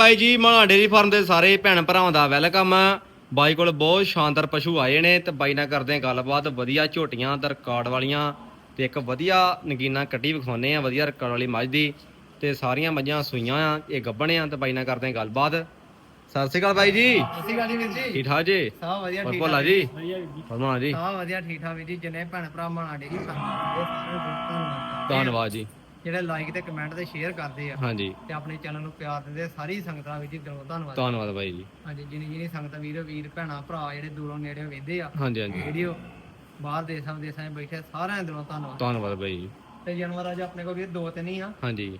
ਬਾਈ ਜੀ ਮਾਣਾ dairy farm ਦੇ ਸਾਰੇ ਭੈਣ ਭਰਾਵਾਂ ਦਾ ਵੈਲਕਮ। ਬਾਈ ਕੋਲ ਬਹੁਤ ਸ਼ਾਨਦਾਰ ਪਸ਼ੂ ਆਏ ਨੇ ਤੇ ਬਾਈ ਨਾਲ ਕਰਦੇ ਆ ਗੱਲਬਾਤ। ਵਧੀਆ ਝੋਟੀਆਂ ਤੇ ਰਿਕਾਰਡ ਵਾਲੀਆਂ ਤੇ ਇੱਕ ਵਧੀਆ ਨਗੀਨਾ ਕੱਟੀ ਵਿਖਾਉਨੇ ਆ ਵਧੀਆ ਰਿਕਾਰਡ ਵਾਲੀ ਮੱਝ ਦੀ ਤੇ ਸਾਰੀਆਂ ਮੱਝਾਂ ਸੂਈਆਂ ਆ ਇਹ ਗੱਬਣ ਆ ਤੇ ਬਾਈ ਨਾਲ ਕਰਦੇ ਆ ਗੱਲਬਾਤ। ਸਤਿ ਸ਼੍ਰੀ ਅਕਾਲ ਬਾਈ ਜੀ। ਅਸੀਂ ਗਾਲੀ ਵੀਰ ਜੀ। ਠੀਕ ਠਾਕ ਜੀ? ਸਭ ਵਧੀਆ ਠੀਕ ਭੋਲਾ ਜੀ? ਫਰਮਾਨਾ ਜੀ। ਸਭ ਵਧੀਆ ਠੀਕ ਠਾਕ ਵੀਰ ਜੀ। ਜਿੰਨੇ ਭੈਣ ਭਰਾ ਮਾਣਾ ਡੇਰੀ ਧੰਨਵਾਦ। ਧੰਨਵਾਦ ਜੀ। ਜਿਹੜੇ ਲਾਈਕ ਤੇ ਕਮੈਂਟ ਤੇ ਸ਼ੇਅਰ ਕਰਦੇ ਆ ਹਾਂਜੀ। ਤੇ ਆਪਣੇ ਚੈਨਲ ਨੂੰ ਪਿਆਰ ਦਿੰਦੇ ਆ। ਸਾਰੀ ਸੰਗਤਾਂ ਵੀਰ ਜੀ ਦਿਲੋਂ ਧੰਨਵਾਦ। ਧੰਨਵਾਦ ਬਾਈ ਜੀ। ਹਾਂਜੀ ਜਿਨੀ ਜਿਨੀ ਸੰਗਤ ਵੀਰ ਵੀਰ ਭੈਣਾ ਭਰਾ ਜਿਹੜੇ ਦੂਰੋਂ ਨੇੜੇ ਵੇਂਦੇ ਆ ਹਾਂਜੀ ਹਾਂਜੀ। ਵੀਡੀਓ ਬਾਹਰ ਦੇਸ਼ਾਂ ਵਿਦੇਸ਼ਾਂ 'ਚ ਬੈਠੇ ਸਾਰਿਆਂ ਦੇ ਦਿਲੋਂ ਧੰਨਵਾਦ। ਧੰਨਵਾਦ ਬਾਈ ਜੀ। ਤੇ ਜਾਨਵਰ ਅੱਜ ਆਪਣੇ ਕੋਲ ਵੀਰ ਦੋ ਤਿੰਨ ਹੀ ਆ। ਹਾਂਜੀ।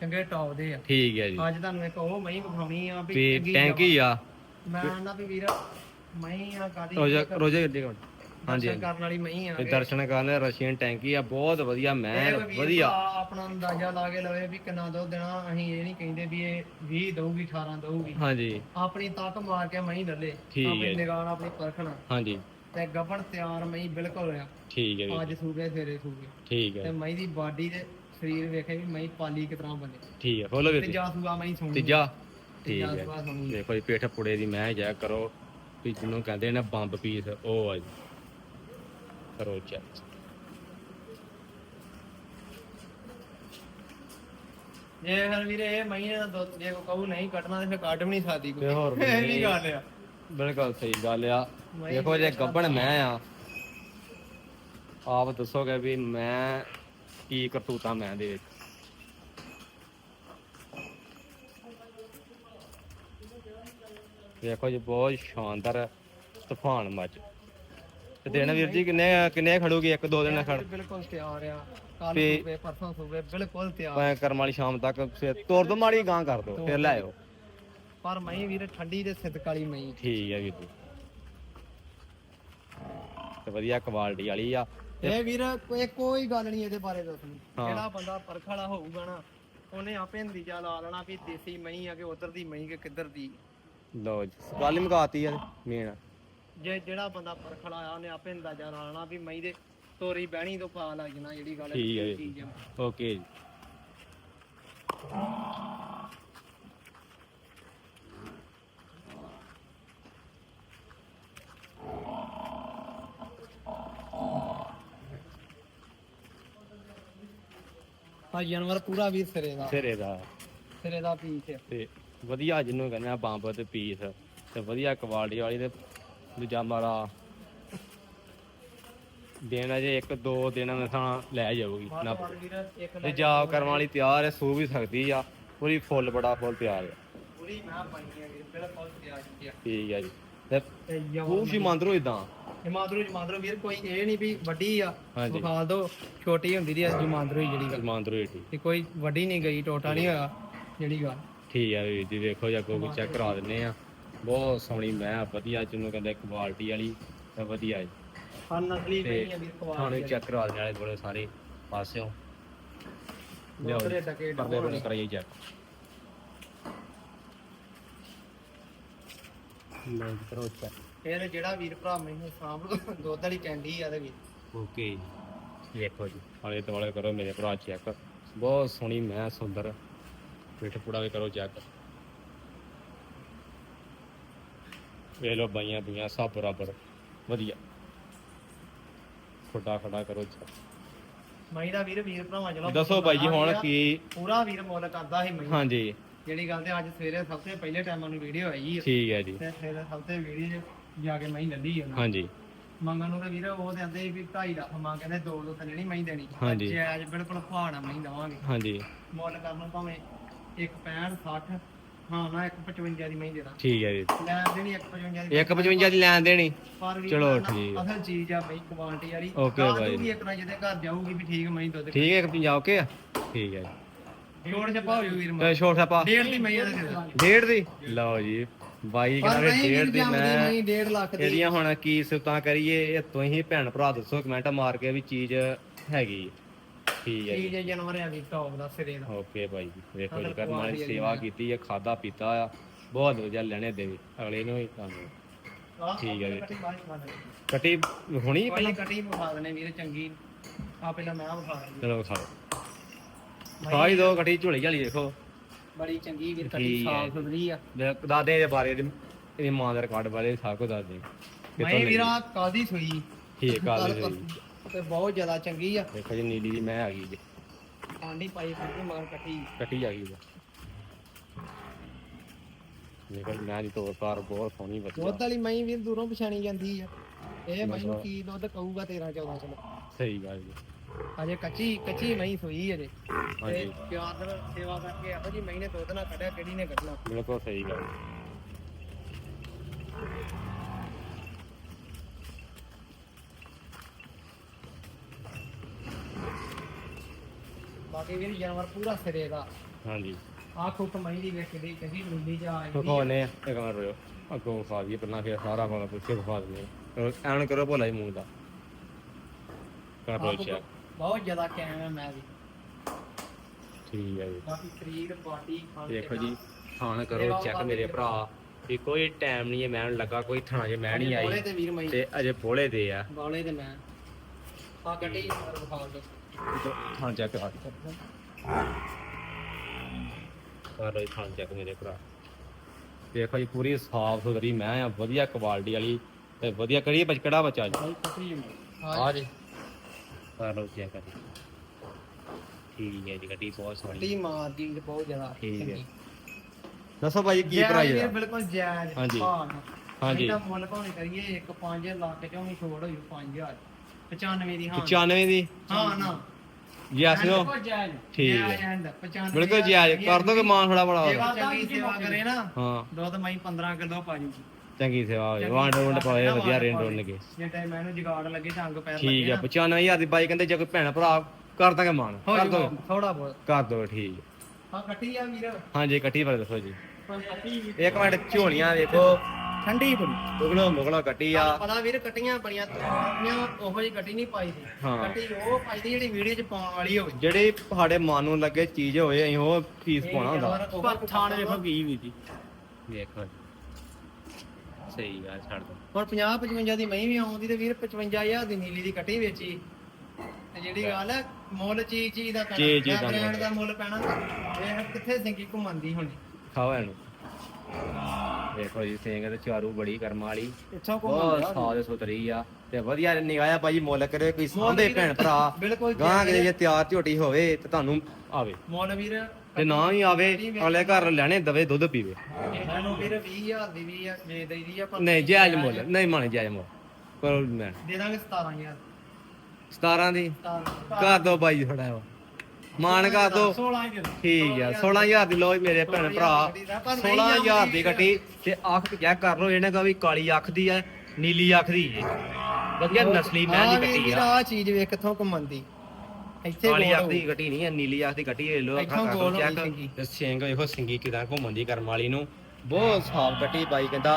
ਚੰਗੇ ਟੌਪ ਦੇ ਆ। ਠੀਕ ਹੈ ਜੀ। ਅੱਜ ਤੁਹਾਨੂੰ ਇੱਕ ਉਹ ਮਹੀਂ ਵਿਖਾਉਣੀ ਆ ਵੀ ਚੰਗੀ ਟੈਂਕੀ ਆ। ਮੈਂ ਆਂਦਾ ਵੀ ਵੀਰ ਮਹੀਂ ਆ ਕਾਦੀ ਰੋਜਾ ਰੋਜੇ ਗੱਡੀ ਕੋਲ ਹਾਂਜੀ ਦਰਸ਼ਨ ਕਰਨ ਵਾਲੀ ਮਹੀਂ ਆ ਇਹ। ਦਰਸ਼ਨ ਕਰਨ ਰਸ਼ੀਅਨ ਟੈਂਕੀ ਆ ਬਹੁਤ ਵਧੀਆ ਮੈਂ ਇਹ ਕੋਈ ਵੀਰ ਵਧੀਆ ਆਪਣਾ ਅੰਦਾਜ਼ਾ ਲਾ ਕੇ ਲਵੇ ਵੀ ਕਿੰਨਾ ਦੁੱਧ ਦੇਣਾ ਅਸੀਂ ਇਹ ਨਹੀਂ ਕਹਿੰਦੇ ਵੀ ਇਹ 20 ਦਊਗੀ 18 ਦਊਗੀ। ਹਾਂਜੀ। ਆਪਣੀ ਤੱਕ ਮਾਰ ਕੇ ਮਹੀਂ ਲੱਲੇ ਠੀਕ ਹੈ ਆਪਣੀ ਜੀ। ਨਿਗਾਹ ਨਾਲ ਆਪਣੀ ਪਰਖਣਾ ਹਾਂਜੀ। ਤੇ ਗੱਬਣ ਤਿਆਰ ਮਹੀਂ ਬਿਲਕੁਲ ਆ ਠੀਕ ਹੈ ਅੱਜ ਸੂਗੇ ਫੇਰੇ ਸੂਗੇ। ਠੀਕ ਤੇ ਹੈ ਮਹੀਂ ਦੀ ਬਾਡੀ ਤੇ ਸਰੀਰ ਵੇਖੇ ਵੀ ਮਹੀਂ ਪਾਲੀ ਤਰ੍ਹਾਂ ਬਣੇ। ਠੀਕ ਹੈ ਖੋਲੋ ਵੀਰ ਤੇ ਜੀ ਜਾ ਸੂਗਾ ਮਹੀਂ ਸੋਣੀ ਤੀਜਾ? ਠੀਕ ਤੀਜਾ ਹੈ ਸੂਆ ਸੋਣੀ ਦੇਖੋ ਜੀ ਪੇਠ ਪੁੜੇ ਦੀ ਮੈਂ ਜੈ ਕਰੋ ਵੀ ਜਿਹਨੂੰ ਕਹਿੰਦੇ ਨੇ ਬੰਬ ਪੀਸ ਉਹ ਆ ਜੀ। ਚੈੱਕ ਜੇ ਫਿਰ ਵੀਰੇ ਇਹ ਮਹੀਂ ਦਾ ਦੁੱਧ ਜੇ ਕੋ ਕਹੂ ਨਹੀਂ ਕੱਢਣਾ ਤੇ ਫਿਰ ਕੱਢ ਵੀ ਨਹੀਂ ਸਕਦੀ ਕੋਈ। ਤੇ ਹੋਰ ਵੀ ਇਹ ਵੀ ਗੱਲ ਆ। ਬਿਲਕੁਲ ਸਹੀ ਗੱਲ ਆ। ਮੈਂ ਦੇਖੋ ਜੇ ਗੱਬਣ ਮੈਂ ਆ ਆਪ ਦੱਸੋਗੇ ਵੀ ਮੈਂ ਕੀ ਕਰਤੂਤਾਂ ਮੈਂ ਦੇ ਵਿੱਚ। ਦੇਖੋ ਜੀ ਬਹੁਤ ਸ਼ਾਨਦਾਰ ਤੂਫਾਨ ਮੱਝ ਤੇ ਦਿਨ ਵੀਰ ਜੀ ਕਿੰਨੇ ਕਿੰਨੇ ਖੜੂਗੀ? ਇੱਕ ਦੋ ਦਿਨ ਖੜ। ਬਿਲਕੁਲ ਤਿਆਰ ਆ। ਕੱਲ ਤੇ- ਸੂਬੇ ਪਰਸੋਂ ਸੂਬੇ ਬਿਲਕੁਲ ਤਿਆਰ। ਮੈਂ ਕਰਮ ਵਾਲੀ ਸ਼ਾਮ ਤੱਕ ਫਿਰ ਤੋਰ ਦੋ ਮਾੜੀ ਗਾਂ ਕਰ ਦੋ ਫਿਰ ਲੈ ਆਓ। ਪਰ ਮਹੀਂ ਵੀਰ ਠੰਡੀ ਤੇ ਸਿਦਕ ਵਾਲੀ ਮਹੀਂ। ਠੀਕ ਹੈ ਵੀਰ ਜੀ। ਤੇ ਵਧੀਆ ਕੁਆਲਿਟੀ ਵਾਲੀ ਆ। ਇਹ ਵੀਰ ਕੋਈ ਕੋਈ ਗੱਲ ਨਹੀਂ ਇਹਦੇ ਬਾਰੇ ਦੱਸਣੀ ਹਾਂ। ਜਿਹੜਾ ਬੰਦਾ ਪਰਖ ਵਾਲਾ ਹੋਊਗਾ ਨਾ ਉਹਨੇ ਆਪੇ ਨਤੀਜਾ ਲਾ ਲੈਣਾ ਵੀ ਦੇਸੀ ਮਹੀਂ ਆ ਕਿ ਉਧਰ ਦੀ ਮਹੀਂ ਕਿ ਕਿੱਧਰ ਦੀ। ਲਓ ਜੀ ਗੱਲ ਹੀ ਮੁਕਾਤੀ ਆ ਮੇਨ ਜੇ ਜਿਹੜਾ ਬੰਦਾ ਪਰਖ ਵਾਲਾ ਆ ਉਹਨੇ ਆਪੇ ਅੰਦਾਜ਼ਾ ਲਾ ਲੈਣਾ ਵੀ ਮਹੀਂ ਦੇ ਤੋਰੀ ਬਹਿਣੀ ਤੋਂ ਪਾ ਲੱਗ ਜਾਣਾ ਜਿਹੜੀ ਗੱਲ ਠੀਕ ਹੈ ਜੀ। ਚੀਜ਼ ਆ। ਓਕੇ ਜੀ। ਆ ਜਾਨਵਰ ਪੂਰਾ ਵੀਰ ਸਿਰੇ ਦਾ। ਸਿਰੇ ਦਾ। ਸਿਰੇ ਦਾ ਪੀਸ ਆ। ਤੇ ਵਧੀਆ ਜਿਹਨੂੰ ਕਹਿੰਦੇ ਆ ਬੰਬ ਤੇ ਪੀਸ। ਤੇ ਵਧੀਆ ਕੁਆਲਿਟੀ ਵਾਲੀ ਤੇ ਦੂਜਾ ਮਾਰਾ ਦਿਨ ਅਜੇ ਇੱਕ ਦੋ ਦਿਨਾਂ ਦੇ ਥਾਂ ਲੈ ਜਾਊਗੀ। ਨਾ ਤੇ ਜਾ ਕਰਨ ਵਾਲੀ ਤਿਆਰ ਹੈ ਸੂ ਵੀ ਸਕਦੀ ਆ। ਪੂਰੀ ਫੁੱਲ ਬੜਾ ਫੁੱਲ ਤਿਆਰ ਹੈ ਪੂਰੀ ਮੈਂ ਬਣੀ ਆ ਤਿਆਰ ਕੀਤੀ ਆ। ਠੀਕ ਹੈ ਜੀ। ਤੇ ਮੰਦਰੋ ਇਦਾਂ ਜਮਾਂਦਰੂ ਜਮਾਂਦਰੂ ਵੀਰ ਕੋਈ ਇਹ ਨਹੀਂ ਵੀ ਵੱਡੀ ਆ। ਵਿਖਾ ਦੋ ਛੋਟੀ ਹੁੰਦੀ ਦੀ ਜਮਾਂਦਰੂ ਜਿਹੜੀ ਗੱਲ। ਮੰਦਰੋ ਏਟੀ ਤੇ ਕੋਈ ਵੱਡੀ ਨਹੀਂ ਗਈ ਟੋਟਾ ਨਹੀਂ ਹੋਇਆ ਜਿਹੜੀ ਗੱਲ। ਠੀਕ ਹੈ ਵੀਰ ਜੀ ਦੇਖੋ ਜਾ ਕੋਈ ਚੈੱਕ ਕਰਾ ਦਿੰਨੇ ਆ। ਬਹੁਤ ਸੋਹਣੀ ਮੈਂ ਵਧੀਆ ਜਿਹਨੂੰ ਕਹਿੰਦੇ ਕੁਆਲਿਟੀ ਵਾਲੀ ਤੇ ਵਧੀਆ ਜੀ ਹਾਂ ਨਸਲੀ ਤੇ ਨਹੀਂ ਆ ਵੀਰ ਤੁਹਾਨੂੰ ਖਵਾ ਚੈੱਕ ਕਰਾ ਦੇਣ ਵਾਲੇ ਬੜੇ ਸਾਰੇ ਪਾਸਿਓਂ। ਲਿਆਓ ਦੋਤਰੇ ਟਕੇ ਪਰਦੇ ਕਰਾਈਏ ਚੈੱਕ ਜੀ ਕਰੋ ਚੈੱਕ ਇਹ ਜਿਹੜਾ ਵੀਰ ਭਰਾ ਮੈਨੂੰ ਸਾਂਭ ਦੁੱਧ ਵਾਲੀ ਕੈਂਡੀ ਆ ਤੇ ਵੀ। ਓਕੇ ਦੇਖੋ ਜੀ ਆਲੇ ਦੁਆਲੇ ਕਰੋ ਮੇਰੇ ਭਰਾ ਚੈੱਕ ਬਹੁਤ ਸੋਹਣੀ ਮੈਂ ਸੁੰਦਰ। ਪਿੱਠ ਪੂੜਾ ਵੀ ਕਰੋ ਚੈੱਕ ਵੇਖ ਲੋ ਬਾਈਆਂ ਬੁਈਆਂ ਸਭ ਬਰਾਬਰ। ਵਧੀਆ। ਖੋਟਾ ਖੜਾ ਕਰੋ ਚੈੱਕ ਮਈ ਦਾ ਵੀਰ ਵੀਰ ਭਰਾਵਾਂ ਚਲੋ। ਦੱਸੋ ਬਾਈ ਜੀ ਹੁਣ ਕੀ ਪੂਰਾ ਵੀਰ ਮੁੱਲ ਕਰਦਾ ਸੀ ਮਈ। ਹਾਂਜੀ। ਜਿਹੜੀ ਗੱਲ ਤੇ ਅੱਜ ਸਵੇਰੇ ਸਭ ਤੋਂ ਪਹਿਲੇ ਟਾਈਮਾਂ ਨੂੰ ਵੀਡੀਓ ਆਈ ਆ ਠੀਕ ਹੈ ਜੀ। ਤੇ ਸਵੇਰੇ ਸਭ ਤੋਂ ਵੀਡੀਓ ਜਾ ਕੇ ਮਈ ਲੱਲੀ ਉਹਨਾਂ। ਹਾਂਜੀ। ਮੰਗਣ ਨੂੰ ਤੇ ਵੀਰ ਉਹ ਤੇ ਆਂਦੇ ਵੀ 2.5 ਲੱਖ ਮੰਗ ਕਹਿੰਦੇ ਦੋ ਦੋ ਤਿੰਨ ਨਹੀਂ ਮਈ ਦੇਣੀ। ਹਾਂਜੀ। ਜਾਇਜ਼ ਬਿਲਕੁਲ ਭਾਣਾ ਮਈ ਦਵਾਂਗੇ ਹਾਂਜੀ। ਮੁੱਲ ਕਰਨ ਨੂੰ ਭਾਵੇਂ 165 60 ਹਾਂ ਨਾ 155 ਦੀ ਮਈ ਦੇਣਾ ਠੀਕ ਹੈ ਜੀ। ਲੈਣ ਦੇਣੀ 155 ਦੀ 155 ਦੀ ਲੈਣ ਦੇਣੀ। ਪਰ ਵੀ ਚਲੋ ਨਾ ਠੀਕ। ਅਸਲ ਚੀਜ਼ ਆ ਬਈ ਕੁਆਲਿਟੀ ਵਾਲੀ। ਓਕੇ ਦੱਸ ਬਾਈ। ਇੱਕ ਨਾ ਜਿਹਦੇ ਘਰ ਜਾਊਗੀ ਵੀ ਠੀਕ ਮਈ ਦੁੱਧ ਠੀਕ ਹੈ 50 ਓਕੇ ਆ? ਠੀਕ ਹੈ ਛੋੜ ਛਪਾ ਹੋ ਜੂ ਵੀਰ ਜੀ ਮਾ। ਤੇ ਛੋਟ ਛਾਪਾ। ਡੇਢ ਦੀ ਮਈ ਇਹਦੇ ਸਿਰ ਡੇਢ ਦੀ? ਲਓ ਜੀ ਬਾਈ ਪਰ ਕਹਿੰਦੇ ਨਹੀਂ ਡੇਢ ਵੀਰ ਦੀ ਜੰਮਦੀ ਮੈਂ ਮਈ 1.5 ਲੱਖ ਦੀ। ਇਹਦੀਆਂ ਹੁਣ ਕੀ ਸਿਫਤਾਂ ਕਰੀਏ ਇਹ ਤੁਸੀਂ ਭੈਣ ਭਰਾ ਦੱਸੋ ਕਮੈਂਟ ਮਾਰ ਕੇ ਵੀ ਚੀਜ਼ ਹੈਗੀ। ਠੀਕ ਹੈ ਜੀ। ਜਾਨਵਰ ਆ ਵੀ ਟੌਪ ਦਾ ਸਿਰੇ ਦਾ ਓਕੇ ਬਾਈ ਜੀ ਦੇਖੋ ਜੀ ਕਰਮਾਂ ਦੀ ਸੇਵਾ ਕੀਤੀ ਹੈ ਖਾਦਾ ਪੀਤਾ ਆ ਬਹੁਤ ਵਧੀਆ ਲੈਣੇ ਦੇਵੇ ਅਗਲੇ ਨੂੰ ਹੀ ਤੁਹਾਨੂੰ। ਠੀਕ ਹੈ ਜੀ। ਦੇ। ਕੱਟੀ ਹੁਣੀ ਪਹਿਲੇ ਪਹਿਲਾਂ? ਕੱਟੀ ਵਿਖਾ ਦਨੇ ਵੀਰ ਚੰਗੀ। ਆ ਪਹਿਲਾਂ ਮੈਂ ਵਿਖਾ ਦਿੰਦੀ। ਚਲੋ ਖਾਓ ਖਾਈ ਦੋ ਕੱਟੀ ਝੋਲੀ ਝਾਲੀ ਦੇਖੋ ਬੜੀ ਚੰਗੀ ਵੀਰ ਕੱਟੀ ਠੀਕ ਹੈ। ਸਾਫ਼ ਸੁਥਰੀ ਆ। ਦਾਦੇ ਦੇ ਬਾਰੇ ਇਹਦੀ ਇਹਦੀ ਮਾਂ ਦਾ ਰਿਕਾਰਡ ਬਾਰੇ ਸਭ ਕੁਝ ਦੱਸ ਦੇ ਕਿੱਥੋਂ ਮੈਂ? ਵੀਰਾ ਕਾਦੀ ਸੂਈ? ਠੀਕ ਆ ਜੀ ਤੇ ਬਹੁਤ ਜ਼ਿਆਦਾ ਚੰਗੀ ਆ। ਦੇਖੋ ਜੀ ਨੀਲੀ ਦੀ ਮੈਂ ਆ ਗਈ ਜੀ। ਆਂਡੀ ਪਾਈ ਫਿਰਦੀ ਮਗਰ ਕੱਟੀ ਕੱਟੀ ਆ ਗਈ ਜੀ। ਜੀ ਮੈਂ ਦੀ ਤੋਰ ਪਾਰ ਬਹੁਤ ਸੋਹਣੀ ਵਧੀਆ ਦੁੱਧ ਵਾਲੀ ਮਹੀਂ ਵੀਰ ਦੂਰੋਂ ਪਛਾਣੀ ਜਾਂਦੀ ਆ। ਇਹ ਮਹੀਂ ਕੀ ਦੁੱਧ ਕਹੂਗਾ 13 14 ਕਿਲੋ ਸਹੀ ਗੱਲ ਜੀ। ਅਜੇ ਕੱਚੀ ਕੱਚੀ ਮਹੀਂ ਸੂਈ ਅਜੇ। ਤੇ ਪਿਆਰ ਨਾਲ ਸੇਵਾ ਕਰਕੇ ਇਹੋ ਜੀ ਮਹੀਂ ਨੇ ਦੁੱਧ ਨਾ ਕੱਢਿਆ ਕਿਹੜੀ ਨੇ ਕੱਢਣਾ। ਬਿਲਕੁਲ ਸਹੀ ਗੱਲ। ਬਾਕੀ ਵੀਰ ਜਾਨਵਰ ਪੂਰਾ ਸਿਰੇ ਦਾ। ਹਾਂਜੀ। ਆਹ ਕੁੱਕ ਮਹੀਂ ਦੀ ਵੇਖ ਕੇ ਕਦੀ ਨੀਲੀ ਜਾ ਆਈ ਖੋਨੇ ਇੱਕ ਮਿੰਟ ਰੁਇਓ ਅੱਗੋਂ ਖਾ ਦਈਏ ਪਹਿਲਾਂ ਫਿਰ ਸਾਰਾ ਕੋਲ ਪੁੱਛੇ ਖਾ ਦਿੰਦੇ ਐਨ ਕਰੋ ਭੋਲਾ ਜੀ ਮੂੰਹ ਦਾ। ਕਰ ਚੈੱਕ ਬਹੁਤ ਜ਼ਿਆਦਾ ਕੈਮ ਹੈ ਮੈਂ ਵੀ। ਠੀਕ ਹੈ ਜੀ। ਬਾਕੀ ਸਰੀਰ ਬਾਡੀ ਦੇਖੋ ਜੀ ਖਾਣ ਕਰੋ ਚੈੱਕ ਮੇਰੇ ਭਰਾ। ਵੀ ਕੋਈ ਟਾਈਮ ਨਹੀਂ ਹੈ ਮੈਂ ਲੱਗਾ ਕੋਈ ਥਾਣਾ ਜੇ ਮੈਂ ਨਹੀਂ ਬੋਲੇ ਆਈ। ਤੇ ਵੀਰ ਮਹੀਂ। ਤੇ ਅਜੇ ਬੋਲੇ ਦੇ ਆ। ਬੋਲੇ ਤੇ ਮੈਂ। ਆ ਗੱਡੀ ਵਿਖਾਉ ਦੋ ਥਾਂ ਚੈੱਕ ਕਰ ਕਰ ਲੋ ਥਾਂ ਚੈੱਕ ਮੇਰੇ ਭਰਾ ਦੇਖੋ ਜੀ ਪੂਰੀ ਸਾਫ਼ ਸੁਥਰੀ ਮੈਂ ਆ ਵਧੀਆ ਕੁਆਲਿਟੀ ਵਾਲੀ ਤੇ ਵਧੀਆ ਕਰੀ ਬਚ ਕਿਹੜਾ ਬੱਚਾ ਜੀ ਆ ਜੀ ਕਰ ਲੋ ਚੈੱਕ ਕਰੀ ਠੀਕ ਹੈ ਜੀ ਗੱਡੀ ਬਹੁਤ ਸੋਹਣੀ ਕੱਟੀ ਮਾਰਦੀ ਬਹੁਤ ਜ਼ਿਆਦਾ ਠੀਕ ਹੈ। ਦੱਸੋ ਭਾਈ ਕੀ ਪ੍ਰਾਈਸ ਹੈ ਬਿਲਕੁਲ ਜਾਇਜ਼ ਹਾਂਜੀ। ਹਾਂਜੀ। ਇਹਦਾ ਮੁੱਲ ਭਾਵੇਂ ਕਰੀਏ ਇੱਕ 5 ਲੱਖ ਚੋਂ ਵੀ ਛੋੜ ਹੋਈ 5000 95 ਦੀ ਹਾਂ। 95 ਦੀ? ਹਾਂ ਨਾ। ਯੈਸ ਨੋ ਠੀਕ ਹੈ। ਜਾਇਜ਼ ਐਂਡ, 95 ਬਿਲਕੁਲ ਜਾਇਜ਼ ਕਰ ਦੋਗੇ ਮਾਨ ਥੋੜਾ ਬੜਾ ਚੰਗੀ ਸੇਵਾ ਕਰੇ ਨਾ। ਹਾਂ। ਦੁੱਧ ਮਾਈ 15 ਕਿਲੋ ਪਾ ਜੂਗੀ। ਚੰਗੀ ਸੇਵਾ ਹੋਵੇ ਵੰਡ ਵੰਡ ਪਾਵੇ ਵਧੀਆ ਰੇਂਡ ਰੋਣ ਕੇ ਜੇ ਟਾਈਮ ਮੈਨੂੰ ਜਗਾੜ ਲੱਗੇ ਅੰਗ ਪੈਰ ਠੀਕ ਹੈ 95000 ਦੀ ਬਾਈ ਕਹਿੰਦੇ ਜੇ ਕੋਈ ਭੈਣ ਭਰਾ ਕਰ ਦਾਂਗੇ ਮਾਨ। ਕਰ ਦੋ। ਥੋੜਾ ਬਹੁਤ। ਕਰ ਦੋ ਠੀਕ ਹੈ। ਹਾਂ ਕੱਟੀ ਆ ਵੀਰ। ਹਾਂਜੀ ਕੱਟੀ ਪਰ ਦੱਸੋ ਜੀ। ਇੱਕ ਮਿੰਟ ਝੋਲੀਆਂ ਦੇਖੋ। ਠੰਡੀ ਬੜੀ ਮੁਗਲੋ ਮੁਗਲੋ ਕੱਟੀ ਆ ਪਤਾ ਵੀਰ ਕੱਟੀਆਂ ਬੜੀਆਂ ਤੋੜੀਆਂ ਉਹੋ ਜਿਹੀ ਕੱਟੀ ਨਹੀਂ ਪਾਈ ਦੀ ਹਾਂ। ਕੱਟੀ ਉਹ ਪਾਈ ਦੀ ਜਿਹੜੀ ਵੀਡੀਓ 'ਚ ਪਾਉਣ ਵਾਲੀ ਹੋਵੇ। ਜਿਹੜੀ ਸਾਡੇ ਮਨ ਨੂੰ ਲੱਗੇ ਚੀਜ਼ ਹੋਵੇ ਅਸੀਂ ਉਹ ਫੀਸ ਪਾਉਣਾ ਹੁੰਦਾ। ਪਰ ਥਾਣ ਵੇਖੋ ਕੀ ਵੀ ਜੀ ਦੇਖੋ ਸਹੀ ਗੱਲ ਛੱਡ ਦੋ। ਹੁਣ 50 55 ਦੀ ਮਹੀਂ ਵੀ ਆਉਂਦੀ ਤੇ ਵੀਰ 55000 ਦੀ ਨੀਲੀ ਦੀ ਕੱਟੀ ਵੇਚੀ। ਤੇ ਜਿਹੜੀ ਗੱਲ ਹੈ ਮੁੱਲ ਚੀਜ਼ ਚੀਜ਼ ਦਾ ਪੈਣਾ ਚੀਜ਼ ਚੀਜ਼ ਦਾ ਦਾ ਮੁੱਲ ਪੈਣਾ। ਇਹ ਕਿੱਥੇ ਸਿੰਗੀ ਘੁੰਮੰਦੀ ਹੁਣ। ਖਾਓ ਇਹਨੂੰ। ਦੇਖੋ ਜੀ ਸਿੰਘ ਤੇ ਚਾਰੂ ਬੜੀ ਕਰਮ ਵਾਲੀ। ਇੱਥੋਂ ਬਹੁਤ ਸਾਦ ਆ ਤੇ ਵਧੀਆ ਨਿਗਾਇਆ ਭਾਈ ਮੁੱਲ ਕਰੇ ਕੋਈ ਸਾਂਭੇ ਭੈਣ ਭਰਾ। ਬਿਲਕੁਲ ਗਾਂ ਕਿਤੇ ਜੇ ਤਿਆਰ ਝੋਟੀ ਹੋਵੇ ਤੇ ਤੁਹਾਨੂੰ ਆਵੇ। ਮੁੱਲ ਵੀਰ ਤੇ ਨਾ ਵੀ ਆਵੇ ਅਗਲੇ ਘਰ ਲੈਣੇ ਦਵੇ ਦੁੱਧ ਪੀਵੇ। ਇਹਨਾਂ ਨੂੰ ਵੀਰ 20000 ਦੀ ਵੀ ਆ ਦੇ ਦਈਦੀ ਆ ਪਰ ਨਹੀਂ ਜਾਇਜ਼ ਮੁੱਲ ਨਹੀਂ ਮਾਣੇ ਜਾਇਜ਼ ਮੁੱਲ। ਪਰ ਮੈਂ ਦੇ ਦਾਂਗੇ 17000 17 ਦੀ? 17 ਕਰ ਦੋ ਬਾਈ ਥੋੜਾ ਜਿਹਾ। ਮਾਨ ਕਰ ਦੋ। 16 ਹੀ ਦੇ ਦਿਓ। ਠੀਕ ਆ 16000 ਦੀ ਲੋ ਮੇਰੇ ਭੈਣ ਭਰਾ। 16000 ਦੀ ਗੱਟੀ ਤੇ ਅੱਖ ਚੈੱਕ ਕਰ ਲੋ ਇਹਨੇ ਕਹਾ ਵੀ ਕਾਲੀ ਅੱਖ ਦੀ ਹੈ ਨੀਲੀ ਅੱਖ ਦੀ ਹੈ ਵਧੀਆ ਨਸਲੀ ਮੈਂ ਦੀ ਗੱਟੀ ਆ। ਆਹ ਚੀਜ਼ ਵੇਖ ਕਿੱਥੋਂ ਘੁੰਮੰਦੀ ਇੱਥੇ ਕਾਲੀ ਅੱਖ ਦੀ ਗੱਟੀ ਨਹੀਂ ਹੈ ਨੀਲੀ ਅੱਖ ਦੀ ਗੱਟੀ ਇਹ ਲੋ ਅੱਖਾਂ ਚੈੱਕ ਸਿੰਗੀ। ਤੇ ਸਿੰਘ ਵੇਖੋ ਸਿੰਗੀ ਕਿਦਾਂ ਘੁੰਮਣ ਦੀ ਕਰਮ ਵਾਲੀ ਨੂੰ। ਬਹੁਤ ਸਾਫ਼ ਗੱਟੀ ਬਾਈ ਕਹਿੰਦਾ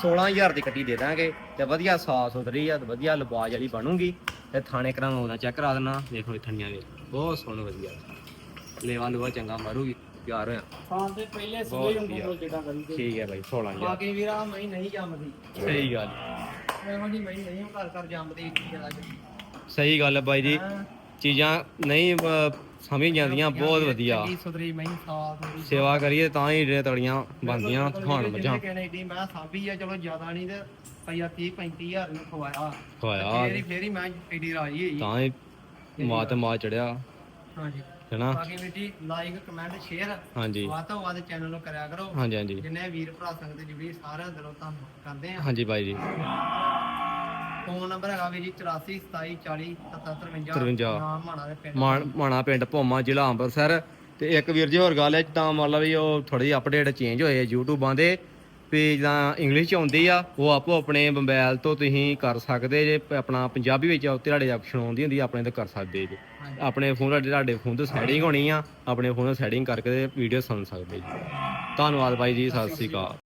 16000 ਦੀ ਗੱਟੀ ਦੇ ਦਾਂਗੇ ਤੇ ਵਧੀਆ ਸਾਫ਼ ਸੁਥਰੀ ਆ ਤੇ ਵਧੀਆ ਲਿਬਾਜ ਵਾਲੀ ਬਣੂਗੀ ਤੇ ਥਾਣੇ ਕਰਾਉਣਾ ਚੈੱਕ ਕਰਾ ਦੇਣਾ ਦੇਖੋ ਥਣੀਆਂ ਵੇ ਬਹੁਤ ਸੋਹਣਾ ਵਧੀਆ। ਲੇਵਾ ਲੂਆ ਚੰਗਾ ਮਾਰੂਗੀ ਪਿਆਰ ਹੋਇਆ। ਹਾਂ ਤੇ ਪਹਿਲੇ ਬਹੁਤ ਸੂਏ ਵਧੀਆ। ਨੂੰ ਜਿਹੜਾ ਕਰੀ ਠੀਕ ਹੈ ਬਾਈ 16000 ਬਾਕੀ ਵੀਰਾ ਮੈਂ ਨਹੀਂ ਜੰਮਦੀ। ਸਹੀ ਗੱਲ। ਇਹੋ ਜੀ ਮੈਂ ਨਹੀਂ ਘਰ ਘਰ ਜੰਮਦੀ। ਇੱਥੇ ਜ਼ਿਆਦਾ ਸਹੀ ਗੱਲ ਹੈ ਬਾਈ ਜੀ। ਚੀਜ਼ਾਂ ਨਹੀਂ ਅਹ, ਸਮਝ ਜਾਂਦੀਆਂ ਬਹੁਤ ਵਧੀਆ ਚੰਗੀ ਸੁਧਰੀ ਮੈਂ ਸਾਫ਼ ਮੇਰੀ ਸੇਵਾ ਕਰੀਏ ਤਾਂ ਹੀ ਜਿਹੜੇ ਤੜੀਆਂ ਬਣਦੀਆਂ ਖਾਣ ਮੱਝਾਂ ਕੈਨੇਡੀ ਮੈਂ ਸਾਂਭੀ ਆ ਚਲੋ ਜ਼ਿਆਦਾ ਨਹੀਂ ਤੇ ਪਈਆ 30 35000 ਨੂੰ ਖਵਾਇਆ। ਖਵਾਇਆ। ਫੇਰੀ ਫੇਰੀ ਮੈਂ ਐਡੀ ਰਾਜੀ ਹੋਈ ਤਾਂ ਹੀ ਮਾਂ ਤੇ ਮਾਂ ਚੜਿਆ। ਹਾਂਜੀ। ਹੈਨਾ? ਬਾਕੀ ਵੀਰ ਜੀ ਲਾਈਕ ਕਮੈਂਟ ਸ਼ੇਅਰ ਹਾਂਜੀ। ਵੱਧ ਤੋਂ ਵੱਧ ਚੈਨਲ ਨੂੰ ਕਰਿਆ ਕਰੋ। ਹਾਂਜੀ ਹਾਂਜੀ। ਜਿੰਨੇ ਵੀਰ ਭਰਾ ਸੰਗਤ ਜੁੜੀ ਸਾਰਿਆਂ ਦਿਲੋਂ ਧੰਨਵਾਦ ਕਰਦੇ ਆ ਹਾਂਜੀ ਬਾਈ ਜੀ। ਫੋਨ ਨੰਬਰ ਹੈਗਾ ਵੀਰ ਜੀ 84 27 40 77 53 ਨਾਮ ਮਾਣਾ ਦੇ ਪਿੰਡ। ਮਾਣ ਮਾਣਾ ਪਿੰਡ ਭੋਮਾ ਜ਼ਿਲ੍ਹਾ ਅੰਮ੍ਰਿਤਸਰ। ਤੇ ਇੱਕ ਵੀਰ ਜੀ ਹੋਰ ਗੱਲ ਹੈ ਤਾਂ ਮੰਨ ਲਓ ਵੀ ਉਹ ਥੋੜੀ ਅਪਡੇਟ ਚੇਂਜ ਹੋਏ ਆ YouTubeਾਂ ਦੇ ਵੀ ਜਾਂ ਇੰਗਲਿਸ਼ ਚ ਆਉਂਦੀ ਆ ਉਹ ਆਪੋ ਆਪਣੇ ਮੋਬਾਈਲ ਤੋਂ ਤੁਸੀਂ ਕਰ ਸਕਦੇ ਜੇ ਪ- ਆਪਣਾ ਪੰਜਾਬੀ ਵਿੱਚ ਉੱਤੇ ਤੁਹਾਡੇ ਆਪਸ਼ਨ ਆਉਂਦੀ ਹੁੰਦੀ ਆ, ਆਪਣੇ ਤੋਂ ਕਰ ਸਕਦੇ ਜੇ। ਹਾਂਜੀ। ਆਪਣੇ ਫੋਨ ਤੁਹਾਡੇ ਤੁਹਾਡੇ ਫੋਨ ਤੋਂ ਸੈਟਿੰਗ ਹੋਣੀ ਆ ਆਪਣੇ ਫੋਨ ਤੋਂ ਸੈਟਿੰਗ ਕਰਕੇ ਵੀਡੀਓ ਸੁਣ ਸਕਦੇ ਜੀ। ਧੰਨਵਾਦ ਬਾਈ ਜੀ ਸਤਿ ਸ੍ਰੀ ਅਕਾਲ।